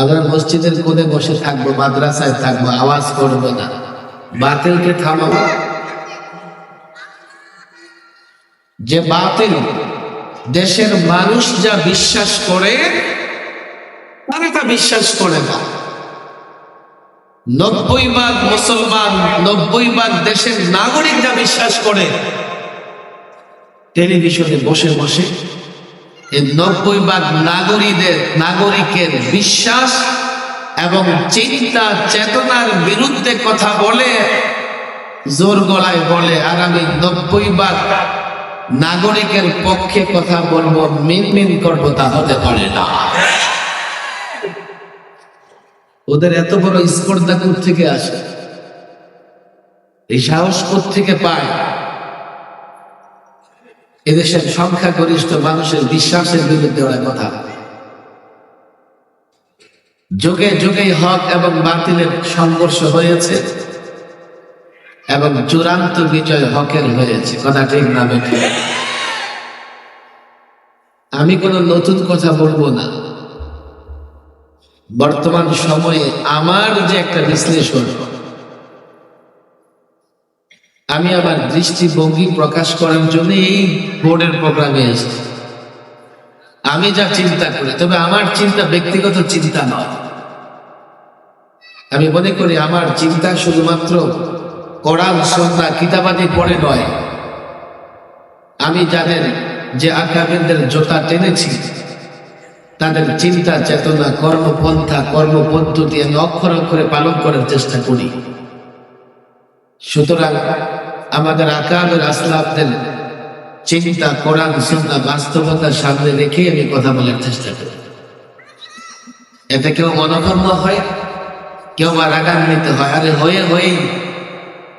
আমরা মসজিদের কোণে বসে থাকব, মাদ্রাসায় থাকব, আওয়াজ করব না। বাতিলকে থামাবো। যে বাতিল, দেশের মানুষ যা বিশ্বাস করে, তারা তা বিশ্বাস করে না। নব্বই ভাগ মুসলমান, নব্বই ভাগ দেশের নাগরিক যা বিশ্বাস করে, টেলিভিশনে বসে বসে এই নব্বই ভাগ নাগরিকদের নাগরিকের বিশ্বাস এবং চিন্তা, চেতনার বিরুদ্ধে কথা বলে, জোর গলায় বলে, আর আমি নব্বই ভাগ নাগরিকের পক্ষে কথা বলব, মিন মিন করব, তা হতে পারে না। ওদের এত বড় স্পর্ধা থেকে আসে? এই সাহস থেকে পায়? এদেশের সংখ্যাগরিষ্ঠ মানুষের বিশ্বাসের বিরুদ্ধে ওরা কথা যুগে যুগে হক এবং বাতিলের সংঘর্ষ হয়েছে এবং চূড়ান্ত বিজয় হকের হয়েছে। কথা ঠিক না? আমি কোনো নতুন কথা বলব না। বর্তমান সময়ে আমার যে একটা বিশ্লেষণ আমি আমার দৃষ্টিভঙ্গি প্রকাশ করার জন্য এই বোর্ডের প্রোগ্রামে এসেছি। আমি যা চিন্তা করি, তবে আমার চিন্তা ব্যক্তিগত চিন্তা নয়। আমি মনে করি আমার চিন্তা শুধুমাত্র কোরআন সন্ধ্যা কিতাবাদি পড়ে নয়। আমি যাদের যে আকাবিনদের জোতা টেনেছি। তাদের চিন্তা, চেতনা, কর্মপন্থা, কর্মপদ্ধতি আমি অক্ষর অক্ষরে পালন করার চেষ্টা করি। সুতরাং আমাদের আকাবের আসলাফদের চিন্তা, কোরআন সুন্না বাস্তবতার সামনে রেখে আমি কথা বলার চেষ্টা করি। এতে কেউ মনোভঙ্গ হয়, কেউ বা রাগান্বিত হয়। আরে হয়ে হয়েই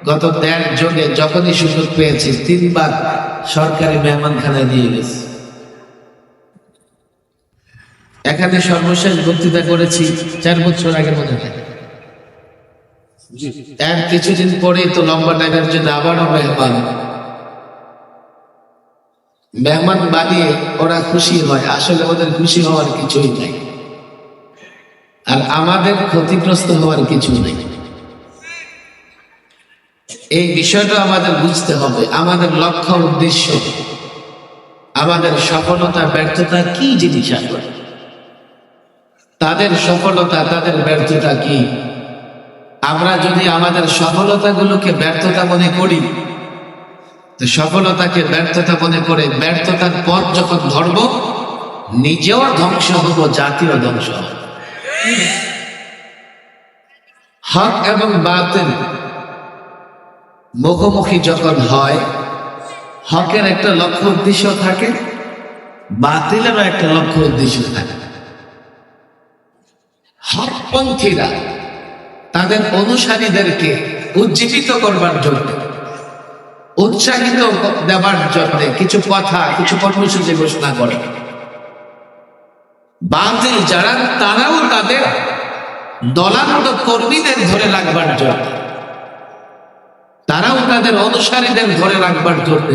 গত দেড় যোগে যখনই সুযোগ পেয়েছি, তিনবার সরকারি মেহমানখানায় দিয়ে গেছি। এখানে সর্বশেষ বক্তৃতা করেছি, চার বছর আগে মনে হয়। এর কিছুদিন পরেই তো লম্বা টাইমের জন্য আবারও মেহমান। মেহমান বানিয়ে ওরা খুশি হয়। আসলে ওদের খুশি হওয়ার কিছুই নাই। আর আমাদের ক্ষতিগ্রস্ত হওয়ার কিছু নেই। এই বিষয়টা আমাদের বুঝতে হবে। আমাদের লক্ষ্য, উদ্দেশ্য, আমাদের সফলতা, ব্যর্থতা কি জিনিস তাদের সফলতা, তাদের ব্যর্থতা কি? আমরা যদি আমাদের সফলতাগুলোকে ব্যর্থতা মনে করি, তো সফলতাকে ব্যর্থতা মনে করে ব্যর্থতার পথ যখন ধরব, নিজেও ধ্বংস হব জাতীয় ধ্বংস হবে। হক এবং বাতিল মুখোমুখি যখন হয়, হকের একটা লক্ষ্য উদ্দেশ্য থাকে, বাতিলেরও একটা লক্ষ্য উদ্দেশ্য থাকে। হকপন্থীরা তাদের অনুসারীদেরকে উজ্জীবিত করবার জন্য, উৎসাহিত দেবার জন্য কিছু কথা, কিছু কর্মসূচি ঘোষণা করে। বাতিল যারা, তারাও তাদের দলান্ত কর্মীদের ধরে রাখবার জন্য, তারাও তাদের অনুসারীদের ধরে রাখবার জন্য,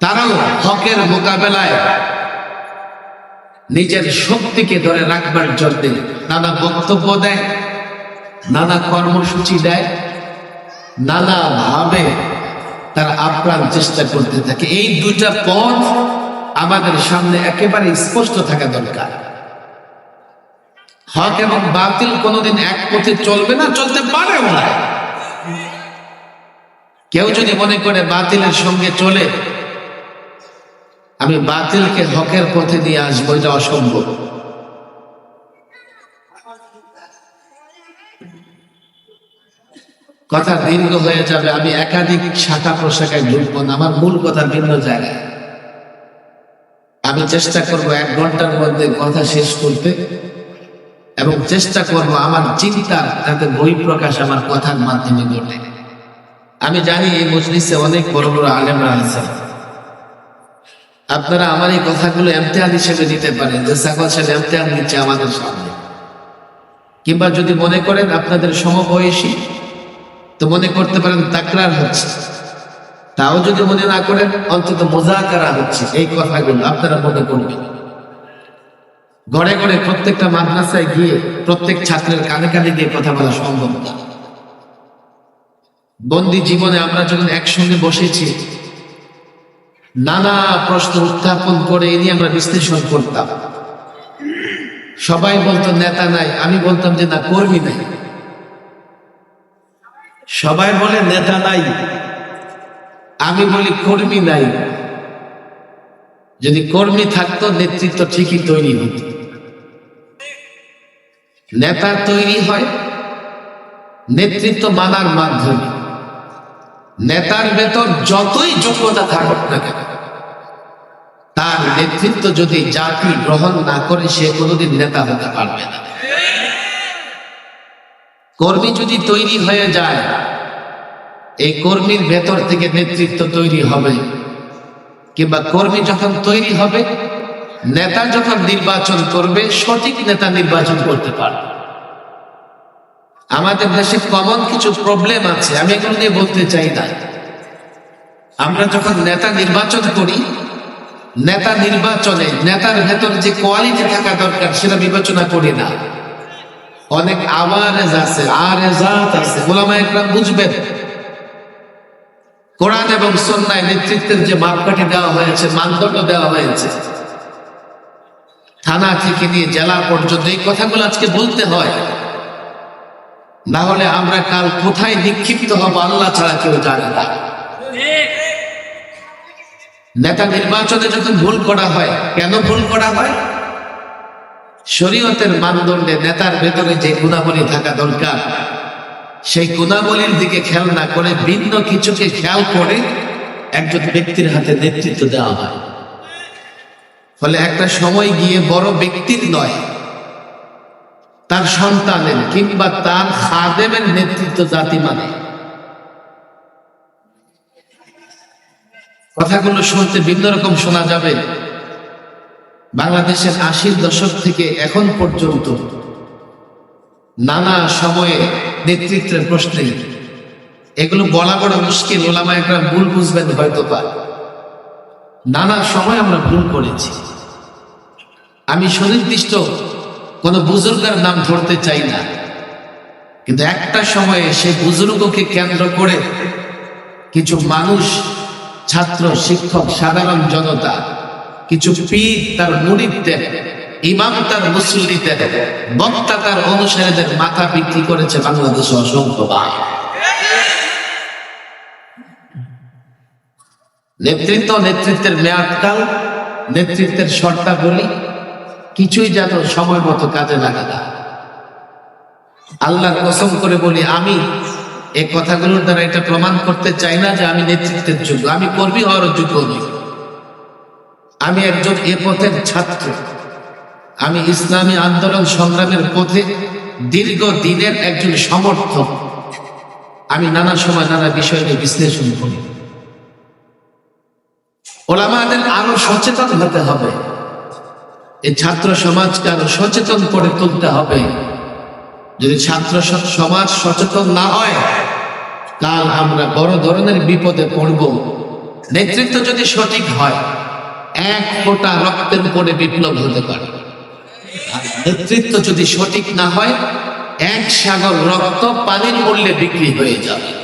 তারাও হকের মোকাবেলায় নিজের শক্তিকে ধরে রাখবার জন্য নানা বক্তব্য দেয়। নানা কর্মসূচি দেয়, নানা ভাবে তারা আপ্রাণ চেষ্টা করতে থাকে। এই দুইটা পথ আমাদের সামনে একেবারে স্পষ্ট থাকা দরকার। হক এবং বাতিল কোনোদিন এক পথে চলবে না, চলতে পারেও না কেউ যদি মনে করে বাতিলের সঙ্গে চলে, আমি বাতিলকে হকের পথে নিয়ে আসব, এটা অসম্ভব। কথা দীর্ঘ হয়ে যাবে, আমি একাধিক শাখা প্রশাখায় ঢুকবো না আমার মূল কথা ভিন্ন জায়গায়। আমি চেষ্টা করব এক ঘণ্টার মধ্যে কথা শেষ করতে, এবং চেষ্টা করব আমার চিন্তার যাতে বই প্রকাশ আমার কথার মাধ্যমে ঘটে। আমি জানি এই মজলিসে অনেক বড় বড় আলেমরা আছেন আপনারা আমার এই কথাগুলো এমতেহান হিসেবে নিতে পারেন, যে সাকল সাহেব এমতেহান দিচ্ছে আমাদের সামনে। কিংবা যদি মনে করেন আপনাদের সমবয়সী তো মনে করতে পারেন তাকরার হচ্ছে। তাও যদি মনে না করেন, অন্তত মোজাকারা হচ্ছে। এই কথাগুলো আপনারা মনে করবেন। ঘরে ঘরে প্রত্যেকটা মাদ্রাসায় গিয়ে প্রত্যেক ছাত্রের কানে কানে গিয়ে কথা বলা সম্ভব না। বন্দি জীবনে আমরা যখন একসঙ্গে বসেছি, নানা প্রশ্ন উত্থাপন করে এ নিয়ে আমরা বিশ্লেষণ করতাম। সবাই বলতো, নেতা নাই। আমি বলতাম যে, না, কর্মী নাই। সবাই বলে, নেতা নাই। আমি বলি, কর্মী নাই। যদি কর্মী থাকতো, নেতৃত্ব ঠিকই তৈরি হতো। নেতা তৈরি হয় নেতৃত্ব মানার মাধ্যমে। নেতার ভেতর যতই যোগ্যতা থাকুক না কেন, তার নেতৃত্ব যদি জাতি গ্রহণ না করে, সে কোনোদিন নেতা হতে পারবে না। কর্মী যদি তৈরি হয়ে যায়, এই কর্মীর ভেতর থেকে নেতৃত্ব তৈরি হবে। কিংবা কর্মী যখন তৈরি হবে, নেতা যখন নির্বাচন করবে, সঠিক নেতা নির্বাচন করতে পারবে। আমাদের দেশে কমন কিছু প্রবলেম আছে, আমি এগুলো নিয়ে বলতে চাই না। আমরা যখন নেতা নির্বাচন করি, নেতা নির্বাচনে, নেতার ভেতর যে কোয়ালিটি থাকা দরকার, সেটা বিবেচনা করি না। অনেক আওয়ারেজ আছে আর আছে ওলামা একরাম বুঝবেন। কোরআন এবং সন্ন্যায় নেতৃত্বের যে মাপকাঠি দেওয়া হয়েছে, মানদণ্ড দেওয়া হয়েছে, থানা থেকে নিয়ে জেলা পর্যন্ত এই কথাগুলো আজকে বলতে হয়। না হলে আমরা কাল কোথায় নিক্ষিপ্ত হব আল্লাহ ছাড়া কেউ জানে না। নেতা নির্বাচনে যখন ভুল করা হয়, কেন ভুল করা হয়? শরীয়তের মানদণ্ডে নেতার ভেতরে যে গুণাবলী থাকা দরকার, সেই গুণাবলীর দিকে খেয়াল না করে ভিন্ন কিছুকে খেয়াল করে একজন ব্যক্তির হাতে নেতৃত্ব দেওয়া হয়। ফলে একটা সময় গিয়ে বড় ব্যক্তির নয়, তার সন্তানের কিংবা তার খাদেমের নেতৃত্ব জাতি মানে। কথাগুলো শুনতে ভিন্ন রকম শোনা যাবে। বাংলাদেশের আশির দশক থেকে এখন পর্যন্ত নানা সময়ে নেতৃত্বের প্রশ্নে এগুলো বলা বড় মুশকিল, ওলামা একটা ভুল বুঝবেন হয়তো বা। নানা সময় আমরা ভুল করেছি। আমি সুনির্দিষ্ট কোন বুজুর্গের নাম ধরতে চাই না। কিন্তু একটা সময়ে সেই বুজুর্গকে কেন্দ্র করে কিছু মানুষ, ছাত্র, শিক্ষক, সাধারণ জনতা কিছু পীর তার মুরিদদের ইমাম তার মুসল্লিদের বক্তা তার অনুসারীদের মাথা বিক্রি করেছে বাংলাদেশে অসংখ্য বার নেতৃত্ব নেতৃত্বের মেয়াদকাল, নেতৃত্বের শর্তাবলী কিছুই যেন সময় মতো কাজে লাগে না। আল্লাহর কসম করে বলি, আমি এই কথাগুলোর দ্বারা এটা প্রমাণ করতে চাই না যে আমি নেতৃত্বের যোগ্য, আমি কর্মী হওয়ার যোগ্য নই। আমি একজন এ পথের ছাত্র। আমি ইসলামী আন্দোলন সংগ্রামের পথে দীর্ঘ দিনের একজন সমর্থক। আমি নানা সময় নানা বিষয় নিয়ে বিশ্লেষণ করি। ওলামাদের আরও সচেতন হতে হবে। এই ছাত্র সমাজকে আরও সচেতন করে তুলতে হবে। যদি ছাত্র সমাজ সচেতন না হয়, কাল আমরা বড় ধরনের বিপদে পড়ব। নেতৃত্ব যদি সঠিক হয় এক ফোঁটা রক্তের উপরে বিপ্লব হতে পারে। নেতৃত্ব যদি সঠিক না হয়, এক সাগর রক্ত পানির মূল্যে বিক্রি হয়ে যাবে।